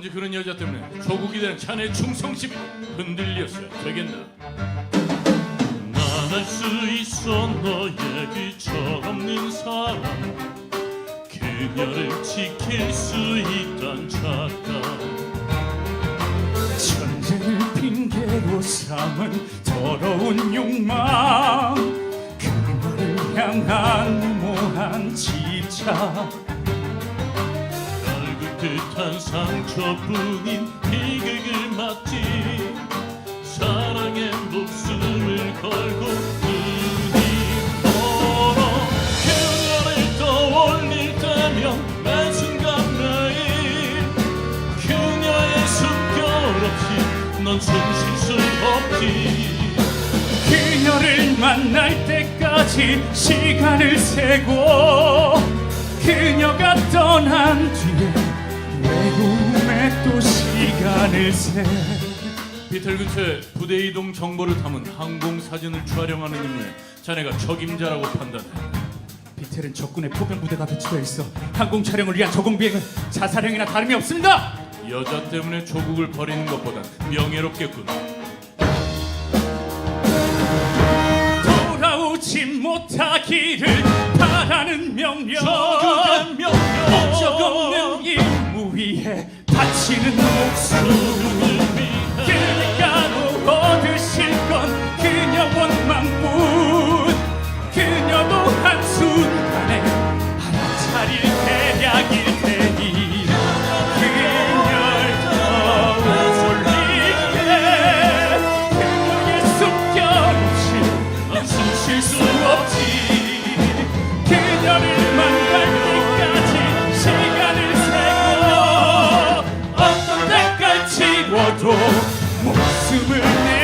단지 그런 여자 때문에 조국에 대한 자네 충성심 흔들렸어야 되겠나? 난알수 있어 너의 그 철없는 사랑. 그녀를 지킬 수 있단 착각. 전쟁을 핑계로 삼은 더러운 욕망. 그녀를 향한 무모한 집착 널긋한 상처뿐인 비극을 막지. 사랑에 목숨을 걸고 눈이 멀어. 그녀를 떠올릴 때면 매 순간 매일 그녀의 숨결 없이 넌 숨 쉴 수 없지. 그녀를 만날 때까지 시간을 세고 그녀가 떠난 뒤에 외로움에 또 시간을 세 비틀 근처에 부대 이동 정보를 담은 항공 사진을 촬영하는 인물에 자네가 적임자라고 판단해. 비텔은 적군의 포병 부대가 배치되어 있어 항공 촬영을 위한 저공 비행은 자살행위나 다름이 없습니다. 여자 때문에 조국을 버리는 것보단 명예롭겠군. 돌아오지 못하기를 바라는 명령 바치는 목숨이 그녀로 얻으실 건 그녀 원망뿐. 그녀도 한순간에 알아차릴 대략일 테니 그녀를 떠올릴게. 그녀의 숨결 없이 진실 어, 수 없지. 도 모습을 내